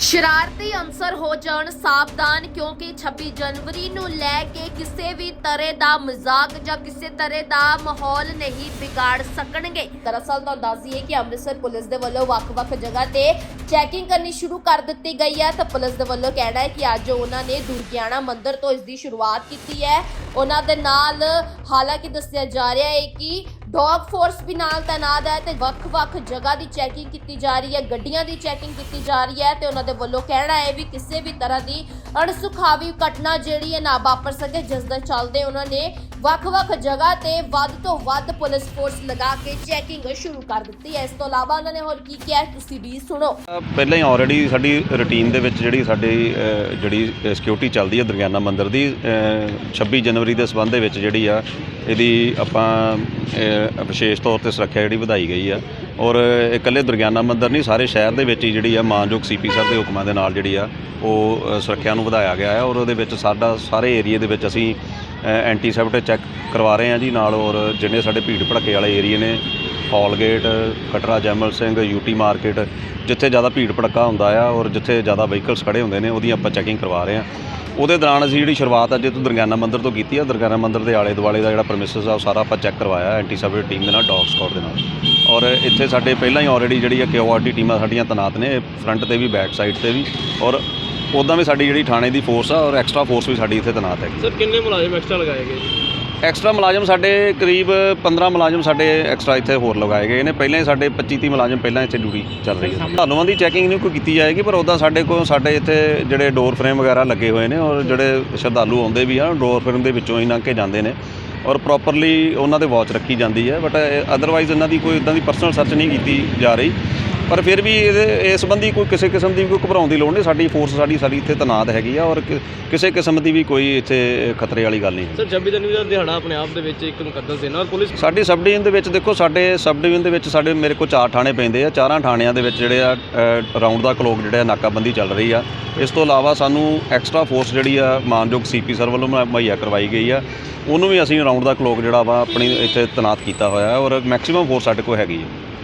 ਸ਼ਰਾਰਤੀ ਅਨਸਰ ਹੋ ਜਾਣ ਸਾਵਧਾਨ ਕਿਉਂਕਿ 26 ਜਨਵਰੀ ਨੂੰ ਲੈ ਕੇ ਕਿਸੇ ਵੀ ਤਰ੍ਹਾਂ ਦਾ ਮਜ਼ਾਕ ਜਾਂ ਕਿਸੇ ਤਰ੍ਹਾਂ ਦਾ ਮਾਹੌਲ ਨਹੀਂ ਵਿਗਾੜ ਸਕਣਗੇ। ਦਰਅਸਲ ਤੁਹਾਨੂੰ ਤਾਂ ਦੱਸਦੀਏ ਕਿ ਅੰਮ੍ਰਿਤਸਰ ਪੁਲਿਸ ਦੇ ਵੱਲੋਂ ਵੱਖ-ਵੱਖ ਜਗ੍ਹਾ ਤੇ ਚੈਕਿੰਗ ਕਰਨੀ ਸ਼ੁਰੂ ਕਰ ਦਿੱਤੀ ਗਈ ਹੈ। ਤਾਂ ਪੁਲਿਸ ਦੇ ਵੱਲੋਂ ਕਹਿਣਾ ਹੈ ਕਿ ਅੱਜ ਉਹਨਾਂ ਨੇ ਦੁਰਗਿਆਣਾ ਮੰਦਿਰ ਤੋਂ ਇਸ ਦੀ ਸ਼ੁਰੂਆਤ ਕੀਤੀ ਹੈ। ਉਹਨਾਂ ਦੇ ਨਾਲ ਹਾਲਾਂਕਿ ਦੱਸਿਆ ਜਾ ਰਿਹਾ ਹੈ ਕਿ ਡੌਗ ਫੋਰਸ ਵੀ ਨਾਲ ਤਾਇਨਾਤ ਹੈ ਤੇ ਵੱਖ-ਵੱਖ ਜਗ੍ਹਾ ਦੀ ਚੈਕਿੰਗ ਕੀਤੀ ਜਾ ਰਹੀ ਹੈ, ਗੱਡੀਆਂ ਦੀ ਚੈਕਿੰਗ ਕੀਤੀ ਜਾ ਰਹੀ ਹੈ ਤੇ ਉਹਨਾਂ ਦੇ ਵੱਲੋਂ ਕਹਿਣਾ ਹੈ ਵੀ ਕਿਸੇ ਵੀ ਤਰ੍ਹਾਂ ਦੀ ਅਣਸੁਖਾਵੀ ਘਟਨਾ ਜਿਹੜੀ ਹੈ ਨਾ ਵਾਪਰ ਸਕੇ, ਜਿਸ ਦੇ ਚੱਲਦੇ ਉਹਨਾਂ ਨੇ ਵੱਖ-ਵੱਖ ਜਗ੍ਹਾ ਤੇ ਵੱਧ ਤੋਂ ਵੱਧ ਪੁਲਿਸ ਫੋਰਸ ਲਗਾ ਕੇ ਚੈਕਿੰਗ ਸ਼ੁਰੂ ਕਰ ਦਿੱਤੀ ਹੈ। ਇਸ ਤੋਂ ਇਲਾਵਾ ਉਹਨਾਂ ਨੇ ਹੋਰ ਕੀ ਕਿਹਾ ਤੁਸੀਂ ਵੀ ਸੁਣੋ। ਪਹਿਲਾਂ ਹੀ ਆਲਰੇਡੀ ਸਾਡੀ ਰੁਟੀਨ ਦੇ ਵਿੱਚ ਜਿਹੜੀ ਸਾਡੀ ਜਿਹੜੀ ਸਿਕਿਉਰਿਟੀ ਚੱਲਦੀ ਹੈ ਦਰਗਿਆਨਾ ਮੰਦਿਰ ਦੀ ਅ, 26 ਜਨਵਰੀ ਦੇ ਸਬੰਧ ਦੇ ਵਿੱਚ ਜਿਹੜੀ ਆ ਇਹਦੀ ਆਪਾਂ ਵਿਸ਼ੇਸ਼ ਤੌਰ ਤੇ ਸੁਰੱਖਿਆ ਜਿਹੜੀ ਵਧਾਈ ਗਈ ਆ। ਔਰ ਇਕੱਲੇ ਦੁਰਗਿਆਨਾ ਮੰਦਿਰ ਨਹੀਂ ਸਾਰੇ ਸ਼ਹਿਰ ਦੇ ਵਿੱਚ ਹੀ ਜਿਹੜੀ ਆ ਮਾਨਯੋਗ ਸੀਪੀ ਸਾਹਿਬ ਦੇ ਹੁਕਮਾਂ ਦੇ ਨਾਲ ਜਿਹੜੀ ਆ ਉਹ ਸੁਰੱਖਿਆ ਨੂੰ ਵਧਾਇਆ ਗਿਆ ਹੈ। ਔਰ ਉਹਦੇ ਵਿੱਚ ਸਾਡਾ ਸਾਰੇ ਏਰੀਏ ਦੇ ਵਿੱਚ ਅਸੀਂ ਐਂਟੀ ਚੈੱਕ ਕਰਵਾ ਰਹੇ ਹਾਂ ਜੀ ਨਾਲ ਔਰ ਜਿਹੜੇ ਸਾਡੇ ਭੀੜ ਭੜੱਕੇ ਵਾਲੇ ਏਰੀਏ ਨੇ Hall Gate Katra, Jaimal Singh UT market ਜਿੱਥੇ ਜ਼ਿਆਦਾ ਭੀੜ ਭੜੱਕਾ ਹੁੰਦਾ ਆ ਔਰ ਜਿੱਥੇ ਜ਼ਿਆਦਾ ਵਹੀਕਲਸ ਖੜੇ ਹੁੰਦੇ ਨੇ ਉਹਦੀ ਆਪਾਂ ਚੈਕਿੰਗ ਕਰਵਾ ਰਹੇ ਹਾਂ। ਉਹਦੇ ਦੌਰਾਨ ਅਸੀਂ ਜਿਹੜੀ ਸ਼ੁਰੂਆਤ ਅੱਜ ਤੋਂ ਦਰਗਿਆਨਾ ਮੰਦਿਰ ਤੋਂ ਕੀਤੀ ਆ। ਦੁਰਗਿਆਨਾ ਮੰਦਿਰ ਦੇ ਆਲੇ ਦੁਆਲੇ ਦਾ ਜਿਹੜਾ ਪ੍ਰਮਿਸਿਸ ਆ, ਉਹ ਸਾਰਾ ਆਪਾਂ ਚੈੱਕ ਕਰਵਾਇਆ ਐਂਟੀਸੈਪਟ ਟੀਮ ਦੇ ਨਾਲ ਡੌਗ ਸਕਾਡ ਦੇ ਨਾਲ। ਔਰ ਇੱਥੇ ਸਾਡੇ ਪਹਿਲਾਂ ਹੀ ਆਲਰੇਡੀ ਜਿਹੜੀ ਆ ਕਿਊਆਰਟੀ ਟੀਮਾਂ ਸਾਡੀਆਂ ਤੈਨਾਤ ਨੇ ਫਰੰਟ ਤੇ ਵੀ ਬੈਕ ਸਾਈਡ ਤੇ ਵੀ। ਔਰ ਉੱਦਾਂ ਵੀ ਸਾਡੀ ਜਿਹੜੀ ਥਾਣੇ ਦੀ ਫੋਰਸ ਆ ਔਰ ਐਕਸਟਰਾ ਫੋਰਸ ਵੀ ਸਾਡੀ ਇੱਥੇ ਤੈਨਾਤ ਹੈਗੀ। ਸਰ ਕਿੰਨੇ ਮੁਲਾਜ਼ਮ ਐਕਸਟਰਾ ਲਗਾਏ ਗਏ ਐਕਸਟਰਾ ਮੁਲਾਜ਼ਮ ਸਾਡੇ ਕਰੀਬ 15 ਮੁਲਾਜ਼ਮ ਸਾਡੇ ਐਕਸਟਰਾ ਇੱਥੇ ਹੋਰ ਲਗਾਏ ਗਏ ਨੇ। ਪਹਿਲਾਂ ਹੀ ਸਾਡੇ 25 30 ਮੁਲਾਜ਼ਮ ਪਹਿਲਾਂ ਇੱਥੇ ਡਿਊਟੀ ਚੱਲ ਰਹੀ ਹੈ। ਧਾਨੂਆਂ ਦੀ ਚੈਕਿੰਗ ਨਹੀਂ ਕੋਈ ਕੀਤੀ ਜਾਏਗੀ ਪਰ ਉੱਦਾਂ ਸਾਡੇ ਕੋਲ ਸਾਡੇ ਇੱਥੇ ਜਿਹੜੇ ਡੋਰ ਫਰੇਮ ਵਗੈਰਾ ਲੱਗੇ ਹੋਏ ਨੇ ਔਰ ਜਿਹੜੇ ਸ਼ਰਧਾਲੂ ਆਉਂਦੇ ਵੀ ਆ ਡੋਰ ਫਰੇਮ ਦੇ ਵਿੱਚੋਂ ਹੀ ਲੰਘ ਕੇ ਜਾਂਦੇ ਨੇ ਔਰ ਪ੍ਰੋਪਰਲੀ ਉਹਨਾਂ ਦੇ ਵਾਚ ਰੱਖੀ ਜਾਂਦੀ ਹੈ। ਬਟ ਅਦਰਵਾਈਜ਼ ਇਹਨਾਂ ਦੀ ਕੋਈ ਇਦਾਂ ਦੀ ਪਰਸਨਲ ਸਰਚ ਨਹੀਂ ਕੀਤੀ ਜਾ ਰਹੀ। ਪਰ ਫਿਰ ਵੀ ਇਹਦੇ ਇਸ ਸੰਬੰਧੀ ਕੋਈ ਕਿਸੇ ਕਿਸਮ ਦੀ ਕੋਈ ਘਬਰਾਉਣ ਦੀ ਲੋੜ ਨਹੀਂ ਸਾਡੀ ਫੋਰਸ ਸਾਡੀ ਸਾਡੀ ਇੱਥੇ ਤੈਨਾਤ ਹੈਗੀ ਆ ਔਰ ਕਿ- ਕਿਸੇ ਕਿਸਮ ਦੀ ਵੀ ਕੋਈ ਇੱਥੇ ਖਤਰੇ ਵਾਲੀ ਗੱਲ ਨਹੀਂ ਹੈ ਸਰ 26 ਜਨਵਰੀ ਦਾ ਦਿਹਾੜਾ ਆਪਣੇ ਆਪ ਦੇ ਵਿੱਚ ਇੱਕ ਮੁਕੱਦਸ ਦਿਨ ਆ ਔਰ ਪੁਲਿਸ ਸਾਡੀ ਸਬ ਡਿਵੀਜ਼ਨ ਦੇ ਵਿੱਚ ਦੇਖੋ ਸਾਡੇ ਸਬ ਡਿਵੀਜ਼ਨ ਦੇ ਵਿੱਚ ਸਾਡੇ ਮੇਰੇ ਕੋਲ ਚਾਰ ਥਾਣੇ ਪੈਂਦੇ ਆ ਚਾਰਾਂ ਥਾਣਿਆਂ ਦੇ ਵਿੱਚ ਜਿਹੜੇ ਆ ਰਾਉਂਡ ਦਾ ਕਲੋਕ ਜਿਹੜੇ ਆ ਨਾਕਾਬੰਦੀ ਚੱਲ ਰਹੀ ਆ। ਇਸ ਤੋਂ ਇਲਾਵਾ ਸਾਨੂੰ ਐਕਸਟਰਾ ਫੋਰਸ ਜਿਹੜੀ ਆ ਮਾਨਯੋਗ ਸੀਪੀ ਸਰ ਵੱਲੋਂ ਮੁਹੱਈਆ- ਮੁਹੱਈਆ ਕਰਵਾਈ ਗਈ ਆ। ਉਹਨੂੰ ਵੀ ਅਸੀਂ ਰਾਉਂਡ ਦਾ ਕਲੋਕ ਜਿਹੜਾ ਵਾ ਆਪਣੀ ਇੱਥੇ ਤੈਨਾਤ ਕੀਤਾ ਹੋਇਆ ਹੈ ਔਰ ਮੈਕਸਿਮਮ ਫੋਰਸ ਸਾਡੇ ਕੋਲ ਹੈਗੀ ਹੈ